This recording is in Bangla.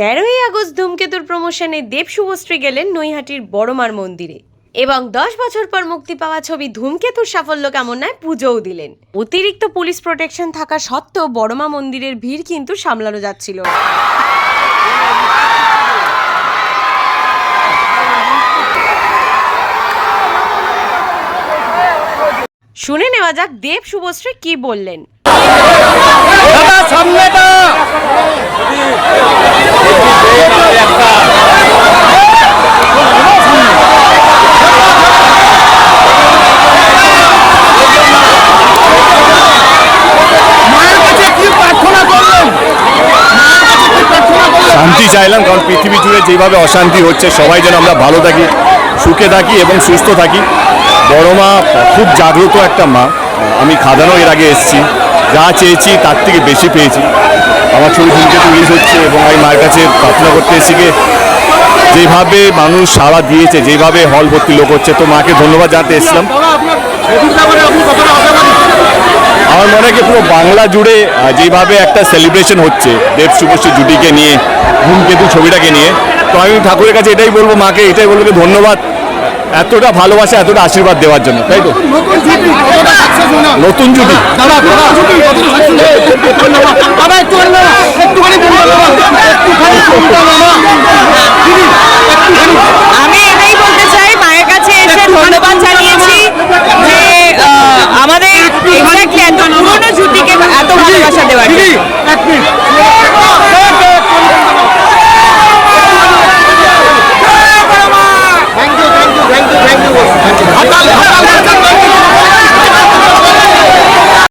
তেরোই আগস্ট ধূমকেতুর প্রমোশনে দেব শুভশ্রী গেলেন নৈহাটির বড়মার মন্দিরে। এবং দশ বছর পর মুক্তি পাওয়া ছবি ধূমকেতুর সাফল্য কামনায় পুজোও দিলেন। অতিরিক্ত পুলিশ প্রোটেকশন থাকা সত্ত্বেও বড়মা মন্দিরের ভিড় কিন্তু সামলানো যাচ্ছিল। শুনে নেওয়া যাক দেব শুভশ্রী কি বললেন দাদা সামনেটা মায়ের কাছে কি প্রার্থনা করলেন মায়ের কাছে কি প্রার্থনা করলেন শান্তি চাইলাম, কারণ পৃথিবী জুড়ে যেভাবে অশান্তি হচ্ছে, সবাই যেন আমরা ভালো থাকি, সুখে থাকি এবং সুস্থ থাকি। বড় মা খুব জাগ্রত একটা মা। আমি খাদানো এর আগে এসেছি। যা চেয়েছি, তার থেকে বেশি পেয়েছি। আমার ছবি ধূমকেতু রিলিজ হচ্ছে এবং আমি মায়ের কাছে প্রার্থনা করতে এসেছি যেভাবে মানুষ সাড়া দিয়েছে, যেভাবে হল ভর্তি লোক হচ্ছে, তো মাকে ধন্যবাদ জানাতে এসেছিলাম। আমার মনে হয় পুরো বাংলা জুড়ে যেভাবে একটা সেলিব্রেশন হচ্ছে দেব শুভশ্রী জুটিকে নিয়ে ধূমকেতু ছবিটাকে নিয়ে তো আমি ঠাকুরের কাছে এটাই বলব মাকে এটাই বলব যে ধন্যবাদ এতটা ভালোবাসা এতটা আশীর্বাদ দেওয়ার জন্য তাই তো? নতুন জুটি নতুন জুটি।